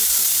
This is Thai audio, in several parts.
ですよね。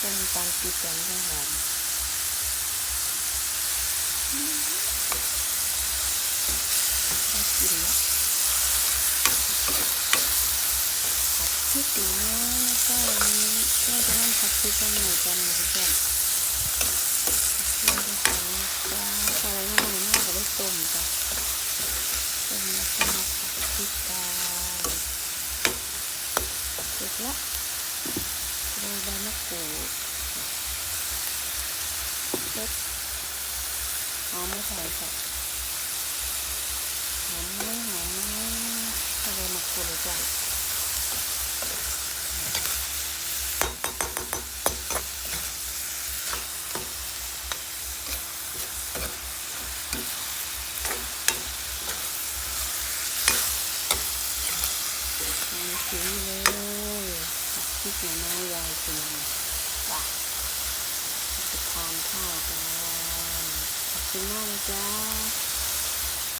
ส้มือแซ่บแกงนิดนึงแล้วก็น้ำปน้ำตาลปิ๊บเส้นำตาลปิ๊บแล้วก็หอมกินล้วผัดพริกหนูน้อยแล้วก็อันนี้ก็จะนั่นผัดพริกกันหน่อยกันนะเพื่อนๆเพื่อนจะใส่จ้าใส่น้ำมันมากก็ได้ต้มจ้ะต้มแล้วก็มาผัดพริกกันเสร็จละ โรยใบมะกรูดเสร็จหอมไม่ใส่ค่ะหอมไหมหอมมใส่ใบมะกรูดจ้ะสีเลย หน่อไม้ยายกินป่ะจะทานข้าวกันขอบคุณมากนะจ๊ะ